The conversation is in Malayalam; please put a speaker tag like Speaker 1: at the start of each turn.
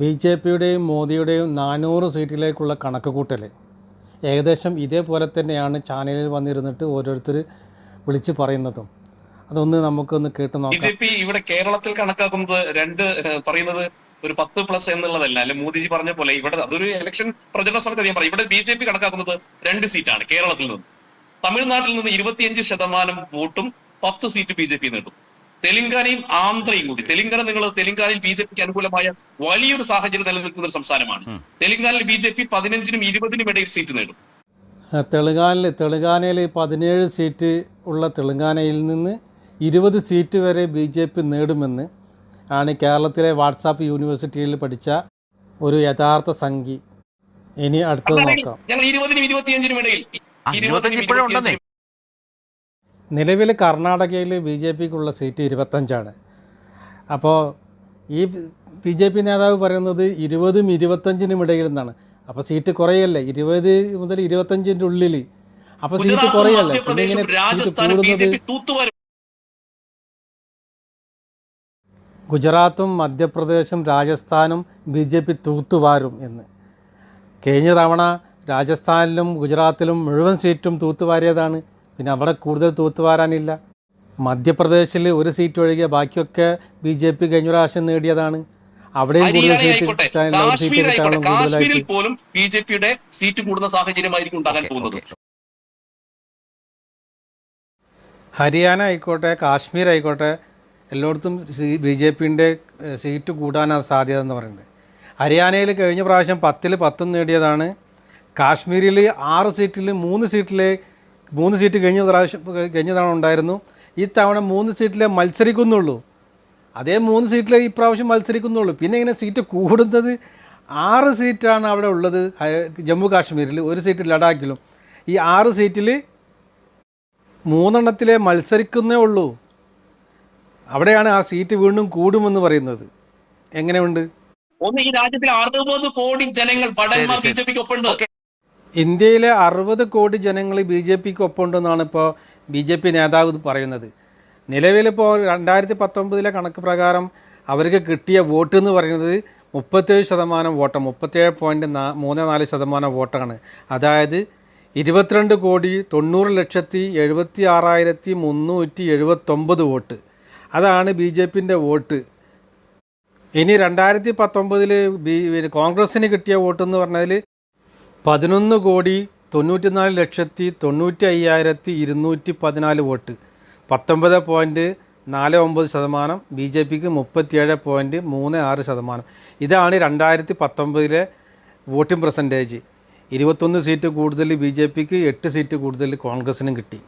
Speaker 1: ബി ജെ പിയുടെയും മോദിയുടെയും നാനൂറ് സീറ്റിലേക്കുള്ള കണക്ക് കൂട്ടൽ ഏകദേശം ഇതേപോലെ തന്നെയാണ് ചാനലിൽ വന്നിരുന്നിട്ട് ഓരോരുത്തർ വിളിച്ച് പറയുന്നതും. അതൊന്ന് നമുക്കൊന്ന് കേട്ട്
Speaker 2: ബി
Speaker 1: നോക്കാം
Speaker 2: ജെ പി ഇവിടെ കേരളത്തിൽ കണക്കാക്കുന്നത് രണ്ട് പറയുന്നത് ഒരു പത്ത് പ്ലസ് എന്നുള്ളതല്ല. അല്ലെ മോദിജി പറഞ്ഞ പോലെ ഇവിടെ അതൊരു ഇലക്ഷൻ പ്രചരണ സമയത്ത് ഞാൻ പറയും. ഇവിടെ ബി ജെ പി കണക്കാക്കുന്നത് രണ്ട് സീറ്റാണ് കേരളത്തിൽ നിന്ന്. തമിഴ്നാട്ടിൽ നിന്ന് ഇരുപത്തിയഞ്ച് ശതമാനം വോട്ടും പത്ത് സീറ്റ് ബി ജെ പി നേടും തെലങ്കാനയും ആന്ധ്രയും കൂടി. തെലങ്കാന നിങ്ങൾ തെലങ്കാനയിൽ ബി ജെ പിക്ക് അനുകൂലമായ വലിയൊരു സാഹചര്യം നിലനിൽക്കുന്ന ഒരു സംസ്ഥാനമാണ്. തെലങ്കാനയിൽ ബി ജെ പി പതിനഞ്ചിനും ഇരുപതിനും ഇടയിൽ സീറ്റ് നേടും.
Speaker 1: തെലങ്കാനയിൽ തെലുങ്കാനയിൽ പതിനേഴ് സീറ്റ് ഉള്ള തെലങ്കാനയിൽ നിന്ന് ഇരുപത് സീറ്റ് വരെ ബി ജെ പി നേടുമെന്ന് ആണ് കേരളത്തിലെ വാട്സാപ്പ് യൂണിവേഴ്സിറ്റിയിൽ പഠിച്ച ഒരു യഥാർത്ഥ സംഖ്യ. ഇനി അടുത്തത് നോക്കാം.
Speaker 2: ഇരുപതിനും ഇരുപത്തിയഞ്ചിനും ഇടയിൽ
Speaker 3: ഇരുപത്തഞ്ച് ഇപ്പോഴും ഉണ്ടെന്നേ.
Speaker 1: നിലവിൽ കർണാടകയിൽ ബി ജെ പിക്കുള്ള സീറ്റ് ഇരുപത്തഞ്ചാണ്. അപ്പോൾ ഈ ബി ജെ പി നേതാവ് പറയുന്നത് ഇരുപതും ഇരുപത്തഞ്ചിനും ഇടയിൽ നിന്നാണ്. അപ്പോൾ സീറ്റ് കുറയല്ലേ? ഇരുപത് മുതൽ ഇരുപത്തഞ്ചിന്റെ ഉള്ളിൽ. അപ്പോൾ സീറ്റ് കുറയല്ലേ? പിന്നെ ഇങ്ങനെ സീറ്റ് കൂടുന്നത് ഗുജറാത്തും മധ്യപ്രദേശും രാജസ്ഥാനും ബി ജെ പി തൂത്തുവാരും എന്ന്. കഴിഞ്ഞ തവണ രാജസ്ഥാനിലും ഗുജറാത്തിലും മുഴുവൻ സീറ്റും തൂത്തുവാരിയതാണ്. പിന്നെ അവിടെ കൂടുതൽ തൂത്തുവാരാനില്ല മധ്യപ്രദേശിൽ ഒരു സീറ്റ് ഒഴികെ ബാക്കിയൊക്കെ ബി ജെ പി കഴിഞ്ഞ പ്രാവശ്യം നേടിയതാണ്. അവിടെയും കൂടുതൽ സീറ്റ്
Speaker 2: കാശ്മീരിൽ പോലും ബി ജെ പിയുടെ സീറ്റ് കൂടുന്ന സാഹചര്യമായിരിക്കും ഉണ്ടാകാൻ പോകുന്നത്.
Speaker 1: ഹരിയാന ആയിക്കോട്ടെ കാശ്മീർ ആയിക്കോട്ടെ എല്ലായിടത്തും ബി ജെ പിന്റെ സീറ്റ് കൂടാനാണ് സാധ്യത എന്ന് പറയുന്നത്. ഹരിയാനയിൽ കഴിഞ്ഞ പ്രാവശ്യം പത്തിൽ പത്തും നേടിയതാണ്. കാശ്മീരിൽ ആറ് സീറ്റിൽ മൂന്ന് സീറ്റിലെ മൂന്ന് സീറ്റ് കഴിഞ്ഞ പ്രാവശ്യം കഴിഞ്ഞ തവണ ഉണ്ടായിരുന്നു. ഈ തവണ മൂന്ന് സീറ്റിലെ മത്സരിക്കുന്നുള്ളൂ. അതേ മൂന്ന് സീറ്റിലെ ഈ പ്രാവശ്യം മത്സരിക്കുന്നുള്ളൂ. പിന്നെ ഇങ്ങനെ സീറ്റ് കൂടുന്നത് ആറ് സീറ്റാണ് അവിടെ ഉള്ളത് ജമ്മു കാശ്മീരിൽ ഒരു സീറ്റ് ലഡാക്കിലും. ഈ ആറ് സീറ്റിൽ മൂന്നെണ്ണത്തിലെ മത്സരിക്കുന്നേ ഉള്ളൂ. അവിടെയാണ് ആ സീറ്റ് വീണ്ടും കൂടുമെന്ന് പറയുന്നത്. എങ്ങനെയുണ്ട്?
Speaker 2: ഒന്ന് ഈ രാജ്യത്തിൽ അറുപത് കോടി ജനങ്ങൾ ഭടന്മാർ ബി ജെ പിക്ക് ഒപ്പമുണ്ട്
Speaker 3: ഓക്കെ.
Speaker 1: ഇന്ത്യയിലെ അറുപത് കോടി ജനങ്ങൾ ബി ജെ പിക്ക് ഒപ്പമുണ്ടെന്നാണ് ഇപ്പോൾ ബി ജെ പി നേതാവ് പറയുന്നത്. നിലവിലിപ്പോൾ രണ്ടായിരത്തി പത്തൊമ്പതിലെ കണക്ക് പ്രകാരം അവർക്ക് കിട്ടിയ വോട്ട് എന്ന് പറയുന്നത് മുപ്പത്തേഴ് ശതമാനം വോട്ട്. മുപ്പത്തേഴ് പോയിന്റ് നാ മൂന്ന് നാല് ശതമാനം വോട്ടാണ്. അതായത് ഇരുപത്തിരണ്ട് കോടി തൊണ്ണൂറ് ലക്ഷത്തി എഴുപത്തി ആറായിരത്തി മുന്നൂറ്റി എഴുപത്തൊമ്പത് വോട്ട്. അതാണ് ബി ജെ പിന്റെ വോട്ട്. ഇനി രണ്ടായിരത്തി പത്തൊമ്പതിൽ ബി കോൺഗ്രസ്സിന് കിട്ടിയ വോട്ട് എന്ന് പറഞ്ഞാൽ പതിനൊന്ന് കോടി തൊണ്ണൂറ്റിനാല് ലക്ഷത്തി തൊണ്ണൂറ്റി അയ്യായിരത്തി ഇരുന്നൂറ്റി പതിനാല് വോട്ട്. പത്തൊമ്പത് പോയിന്റ് നാല് ഒമ്പത് ശതമാനം. ബി ജെ പിക്ക് മുപ്പത്തിയേഴ് പോയിന്റ് മൂന്ന് ആറ് ശതമാനം. ഇതാണ് രണ്ടായിരത്തി പത്തൊമ്പതിലെ വോട്ടിംഗ് പെർസെന്റേജ് ഇരുപത്തൊന്ന് സീറ്റ് കൂടുതൽ ബി ജെ പിക്ക് എട്ട് സീറ്റ് കൂടുതൽ കോൺഗ്രസിനും കിട്ടി.